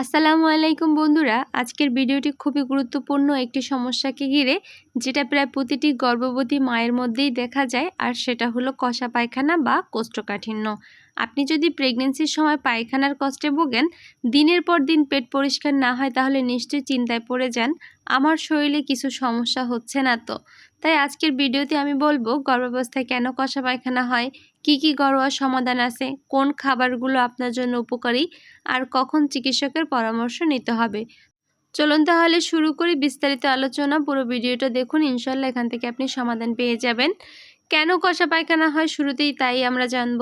আসসালামু আলাইকুম বন্ধুরা। আজকের ভিডিওটি খুবই গুরুত্বপূর্ণ একটি সমস্যাকে ঘিরে, যেটা প্রায় প্রতিটি গর্ভবতী মায়ের মধ্যেই দেখা যায়, আর সেটা হলো কষা পায়খানা বা কোষ্ঠকাঠিন্য। আপনি যদি প্রেগনেন্সির সময় পায়খানার কষ্টে ভোগেন, দিনের পর দিন পেট পরিষ্কার না হয় তাহলে নিশ্চয়ই চিন্তায় পড়ে যান। আমার শরীরে কিছু সমস্যা হচ্ছে না তো। তাই আজকের ভিডিওতে আমি বলব, গর্ভাবস্থায় কেন কষা পায়খানা হয়? কি কি ঘরোয়া সমাধান আছে? কোন খাবারগুলো আপনার জন্য উপকারী? আর কখন চিকিৎসকের পরামর্শ নিতে হবে? চলুন তাহলে শুরু করি বিস্তারিত আলোচনা। পুরো ভিডিওটা দেখুন ইনশাল্লাহ এখান থেকে আপনি সমাধান পেয়ে যাবেন। কেন কষা পায়খানা হয়? শুরুতেই তাই আমরা জানব।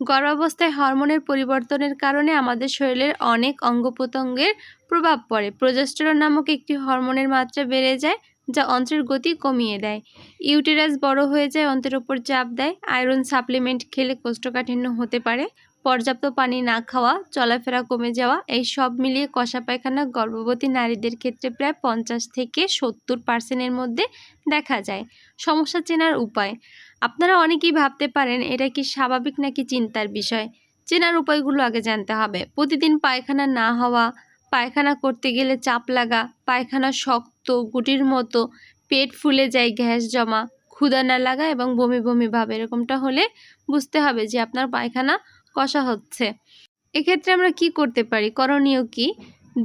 গর্ভাবস্থায় হরমোনের পরিবর্তনের কারণে আমাদের শরীরের অনেক অঙ্গ প্রত্যঙ্গের প্রভাব পড়ে। প্রজেস্টেরন নামক একটি হরমোনের মাত্রা বেড়ে যায়, যা অন্ত্রের গতি কমিয়ে দেয়। ইউটেরাস বড় হয়ে যায়, অন্ত্রের ওপর চাপ দেয়। আয়রন সাপ্লিমেন্ট খেলে কোষ্ঠকাঠিন্য হতে পারে। পর্যাপ্ত পানি না খাওয়া, চলাফেরা কমে যাওয়া, এই সব মিলিয়ে কষা পায়খানা গর্ভবতী নারীদের ক্ষেত্রে প্রায় পঞ্চাশ থেকে সত্তর পার্সেন্টের মধ্যে দেখা যায়। সমস্যা চেনার উপায়। আপনারা অনেকেই ভাবতে পারেন, এটা কি স্বাভাবিক নাকি চিন্তার বিষয়? চেনার উপায়গুলো আগে জানতে হবে। প্রতিদিন পায়খানা না হওয়া, পায়খানা করতে গেলে চাপ লাগা, পায়খানা শক্ত, গুটির মতো, পেট ফুলে যায়, গ্যাস জমা ক্ষুদা না লাগা এবং বমি বমি ভাব, এরকমটা হলে বুঝতে হবে যে আপনার পায়খানা কষা হচ্ছে। এক্ষেত্রে আমরা কি করতে পারি? করণীয় কি?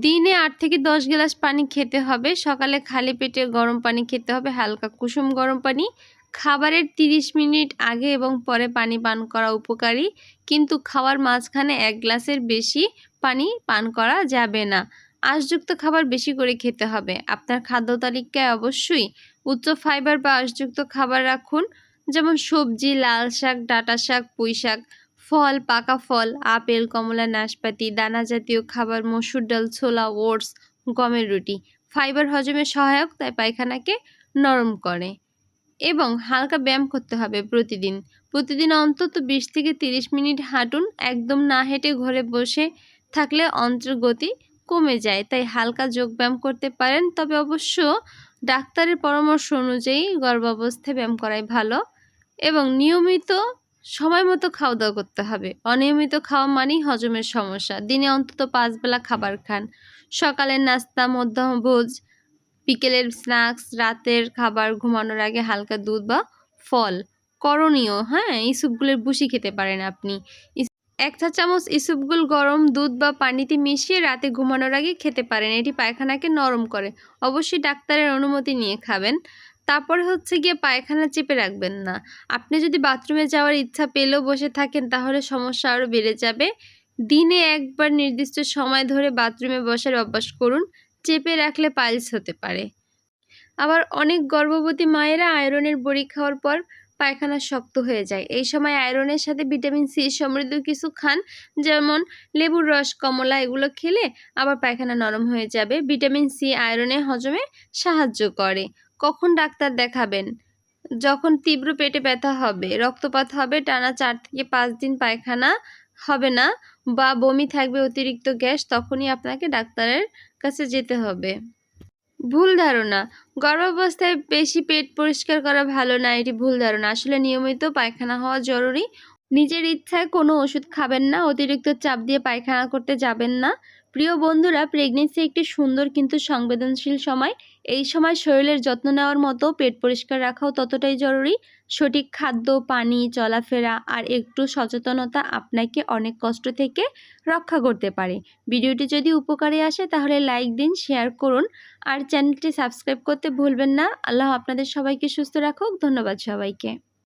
দিনে আট থেকে দশ গ্লাস পানি খেতে হবে। সকালে খালি পেটে গরম পানি খেতে হবে, হালকা কুসুম গরম পানি। খাবারের 30 মিনিট আগে এবং পরে পানি পান করা উপকারী। কিন্তু খাওয়ার মাঝখানে এক গ্লাসের বেশি পানি পান করা যাবে না। আঁশযুক্ত খাবার বেশি করে খেতে হবে। আপনার খাদ্য তালিকায় অবশ্যই উচ্চ ফাইবার বা আঁশযুক্ত খাবার রাখুন। যেমন সবজি লাল শাক ডাটা শাক পুঁই শাক ফল, পাকা ফল, আপেল, কমলা, নাশপাতি, দানা জাতীয় খাবার, মসুর ডাল, ছোলা, ওটস, গমের রুটি। ফাইবার হজমে সহায়ক, তাই পায়খানাকে নরম করে। এবং হালকা ব্যায়াম করতে হবে প্রতিদিন। প্রতিদিন অন্তত বিশ থেকে তিরিশ মিনিট হাঁটুন। একদম না হেঁটে ঘরে বসে থাকলে অন্ত্রের গতি কমে যায়, তাই হালকা যোগ ব্যায়াম করতে পারেন। তবে অবশ্য ডাক্তারের পরামর্শ অনুযায়ী গর্ভাবস্থায় ব্যায়াম করাই ভালো। এবং নিয়মিত সময় মতো খাওয়া দাওয়া করতে হবে। অনিয়মিত খাওয়া মানেই হজমের সমস্যা। দিনে অন্তত পাঁচ বেলা খাবার খান। সকালের নাস্তা মধ্যাহ্নভোজ বিকেলের স্ন্যাক্স, রাতের খাবার ঘুমানোর আগে হালকা দুধ বা ফল। করণীয় হ্যাঁ? ইসুপগুলোর বুসি খেতে পারেন আপনি। এক চা চামচ ইসুপগুল গরম দুধ বা পানিতে মিশিয়ে রাতে ঘুমানোর আগে খেতে পারেন। এটি পায়খানাকে নরম করে। অবশ্যই ডাক্তারের অনুমতি নিয়ে খাবেন। তারপরে হচ্ছে গিয়ে পায়খানা চেপে রাখবেন না। আপনি যদি বাথরুমে যাওয়ার ইচ্ছা পেলেও বসে থাকেন, তাহলে সমস্যা আরও বেড়ে যাবে। দিনে একবার নির্দিষ্ট সময় ধরে বাথরুমে বসার অভ্যাস করুন, চেপে রাখলে পাইলস হতে পারে। আবার অনেক গর্ভবতী মায়েরা আয়রনের বড়ি খাওয়ার পর পায়খানা শক্ত হয়ে যায়। এই সময় আয়রনের সাথে ভিটামিন সি সমৃদ্ধ কিছু খান, যেমন লেবুর রস, কমলা এগুলো খেলে আবার পায়খানা নরম হয়ে যাবে। ভিটামিন সি আয়রনে হজমে সাহায্য করে। কখন ডাক্তার দেখাবেন? যখন তীব্র পেটে ব্যথা হবে, রক্তপাত হবে, টানা চার থেকে পাঁচ দিন পায়খানা হবে না বা বমি থাকবে, অতিরিক্ত গ্যাস, তখনই আপনাকে ডাক্তারের কাছে যেতে হবে। ভুল ধারণা। গর্ভাবস্থায় বেশি পেট পরিষ্কার করা ভালো না, এটি ভুল ধারণা। আসলে নিয়মিত পায়খানা হওয়া জরুরি। নিজের ইচ্ছায় কোনো ওষুধ খাবেন না, অতিরিক্ত চাপ দিয়ে পায়খানা করতে যাবেন না। প্রিয় বন্ধুরা প্রেগনেন্সি একটি সুন্দর কিন্তু সংবেদনশীল সময়। এই সময় শরীরের যত্ন নেওয়ার মতো, পেট পরিষ্কার রাখাও ততটাই জরুরি। সঠিক খাদ্য, পানি, চলাফেরা আর একটু সচেতনতা আপনাকে অনেক কষ্ট থেকে রক্ষা করতে পারে। ভিডিওটি যদি উপকারে আসে, তাহলে লাইক দিন, শেয়ার করুন আর চ্যানেলটি সাবস্ক্রাইব করতে ভুলবেন না। আল্লাহ আপনাদের সবাইকে সুস্থ রাখুক। ধন্যবাদ সবাইকে।